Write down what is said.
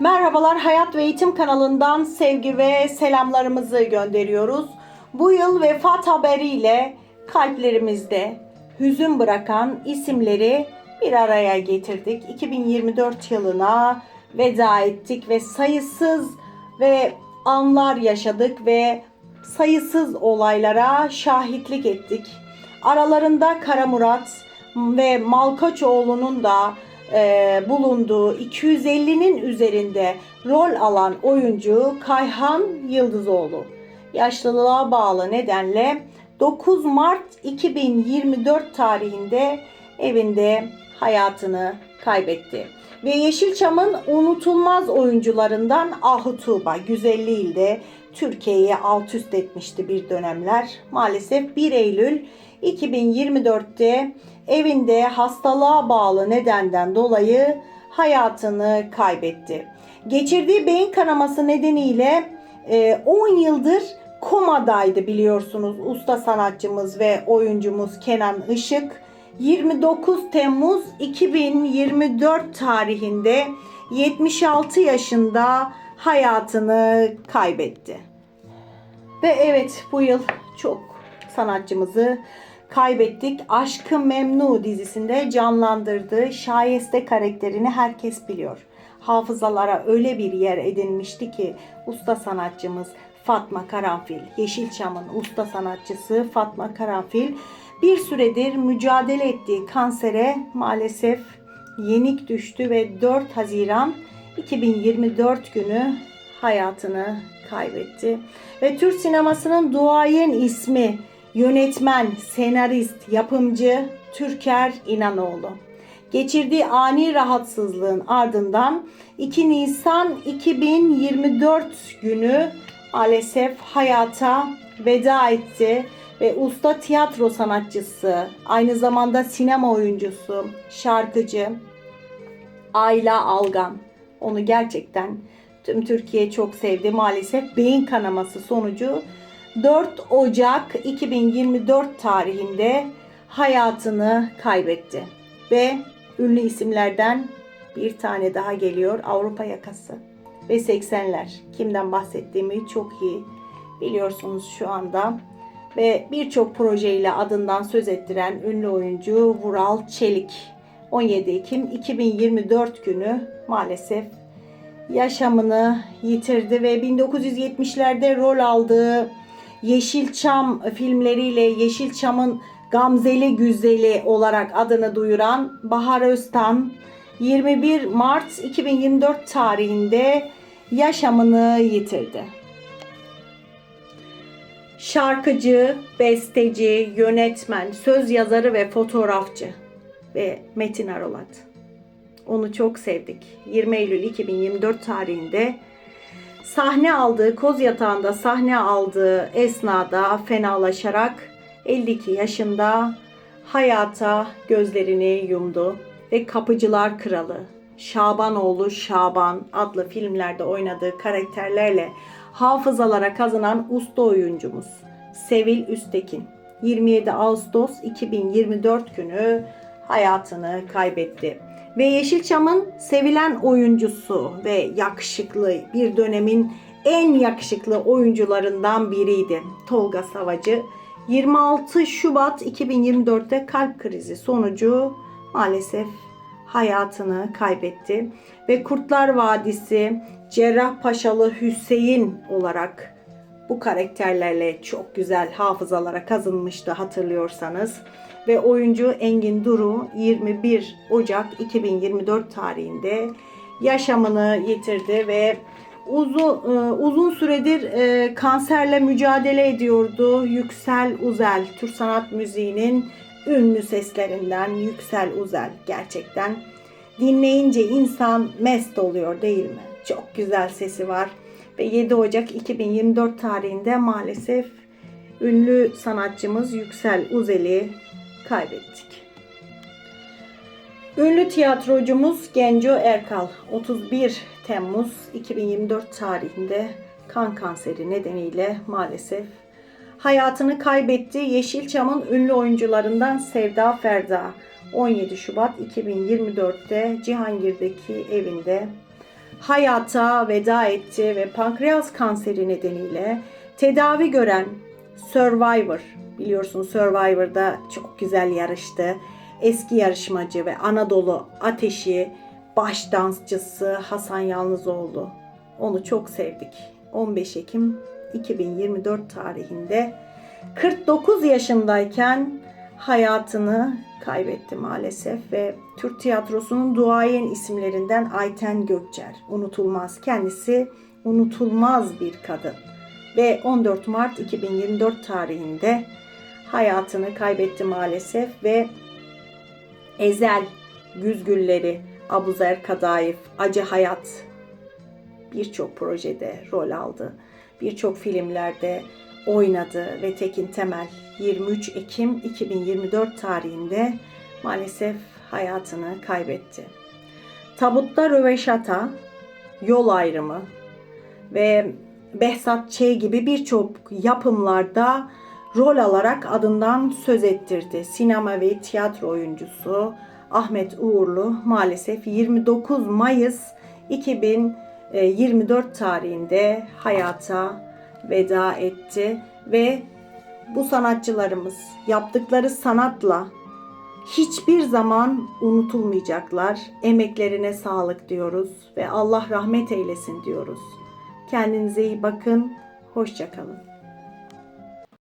Merhabalar Hayat ve Eğitim kanalından sevgi ve selamlarımızı gönderiyoruz. Bu yıl vefat haberiyle kalplerimizde hüzün bırakan isimleri bir araya getirdik. 2024 yılına veda ettik ve sayısız ve anlar yaşadık ve sayısız olaylara şahitlik ettik. Aralarında Kara Murat ve Malkaçoğlu'nun da e, bulunduğu 250'nin üzerinde rol alan oyuncu Kayhan Yıldızoğlu. Yaşlılığa bağlı nedenle 9 Mart 2024 tarihinde evinde hayatını kaybetti. Ve Yeşilçam'ın unutulmaz oyuncularından Ahu Tuğba güzelliğiyle Türkiye'yi alt üst etmişti bir dönemler. Maalesef 1 Eylül 2024'te evinde hastalığa bağlı nedenden dolayı hayatını kaybetti. Geçirdiği beyin kanaması nedeniyle e, 10 yıldır komadaydı biliyorsunuz usta sanatçımız ve oyuncumuz Kenan Işık. 29 Temmuz 2024 tarihinde 76 yaşında hayatını kaybetti. Ve evet bu yıl çok sanatçımızı kaybettik. Aşkı Memnu dizisinde canlandırdığı Şayeste karakterini herkes biliyor. Hafızalara öyle bir yer edinmişti ki usta sanatçımız Fatma Karanfil, Yeşilçam'ın usta sanatçısı Fatma Karanfil bir süredir mücadele ettiği kansere maalesef yenik düştü ve 4 Haziran 2024 günü hayatını kaybetti. Ve Türk sinemasının duayen ismi yönetmen, senarist, yapımcı Türker İnanoğlu. Geçirdiği ani rahatsızlığın ardından 2 Nisan 2024 günü maalesef hayata veda etti ve usta tiyatro sanatçısı, aynı zamanda sinema oyuncusu, şarkıcı Ayla Algan. Onu gerçekten tüm Türkiye çok sevdi. Maalesef beyin kanaması sonucu 4 Ocak 2024 tarihinde hayatını kaybetti. Ve ünlü isimlerden bir tane daha geliyor Avrupa yakası ve 80'ler. Kimden bahsettiğimi çok iyi biliyorsunuz şu anda. Ve birçok projeyle adından söz ettiren ünlü oyuncu Vural Çelik 17 Ekim 2024 günü maalesef yaşamını yitirdi ve 1970'lerde rol aldığı Yeşilçam filmleriyle Yeşilçam'ın Gamzeli Güzeli olarak adını duyuran Bahar Öztan 21 Mart 2024 tarihinde yaşamını yitirdi. Şarkıcı, besteci, yönetmen, söz yazarı ve fotoğrafçı ve Metin Arolat. Onu çok sevdik. 20 Eylül 2024 tarihinde sahne aldığı, koz yatağında sahne aldığı esnada fenalaşarak 52 yaşında hayata gözlerini yumdu ve Kapıcılar Kralı, Şabanoğlu Şaban adlı filmlerde oynadığı karakterlerle hafızalara kazanan usta oyuncumuz Sevil Üstekin 27 Ağustos 2024 günü hayatını kaybetti. Ve Yeşilçam'ın sevilen oyuncusu ve yakışıklı bir dönemin en yakışıklı oyuncularından biriydi Tolga Savacı. 26 Şubat 2024'te kalp krizi sonucu maalesef hayatını kaybetti ve Kurtlar Vadisi Cerrahpaşalı Hüseyin olarak bu karakterlerle çok güzel hafızalara kazınmıştı hatırlıyorsanız ve oyuncu Engin Duru 21 Ocak 2024 tarihinde yaşamını yitirdi ve uzun uzun süredir e, kanserle mücadele ediyordu. Yüksel Uzel Türk sanat müziğinin ünlü seslerinden Yüksel Uzel gerçekten dinleyince insan mest oluyor değil mi? Çok güzel sesi var ve 7 Ocak 2024 tarihinde maalesef ünlü sanatçımız Yüksel Uzel'i kaybettik. Ünlü tiyatrocumuz Genco Erkal 31 Temmuz 2024 tarihinde kan kanseri nedeniyle maalesef hayatını kaybetti. Yeşilçam'ın ünlü oyuncularından Sevda Ferda 17 Şubat 2024'te Cihangir'deki evinde hayata veda etti ve pankreas kanseri nedeniyle tedavi gören Survivor, biliyorsun Survivor'da çok güzel yarıştı. Eski yarışmacı ve Anadolu Ateşi baş dansçısı Hasan Yalnızoğlu. Onu çok sevdik. 15 Ekim 2024 tarihinde 49 yaşındayken hayatını kaybetti maalesef ve Türk tiyatrosunun duayen isimlerinden Ayten Gökçer unutulmaz. Kendisi unutulmaz bir kadın ve 14 Mart 2024 tarihinde hayatını kaybetti maalesef ve Ezel, Güzgülleri, Abuzer Kadayıf, Acı Hayat birçok projede rol aldı. Birçok filmlerde oynadı ve Tekin Temel 23 Ekim 2024 tarihinde maalesef hayatını kaybetti. Tabutta Röveşata, Yol Ayrımı ve Behzat Ç. gibi birçok yapımlarda rol alarak adından söz ettirdi. Sinema ve tiyatro oyuncusu Ahmet Uğurlu maalesef 29 Mayıs 2024 tarihinde hayata veda etti ve bu sanatçılarımız yaptıkları sanatla hiçbir zaman unutulmayacaklar. Emeklerine sağlık diyoruz ve Allah rahmet eylesin diyoruz. Kendinize iyi bakın. Hoşçakalın.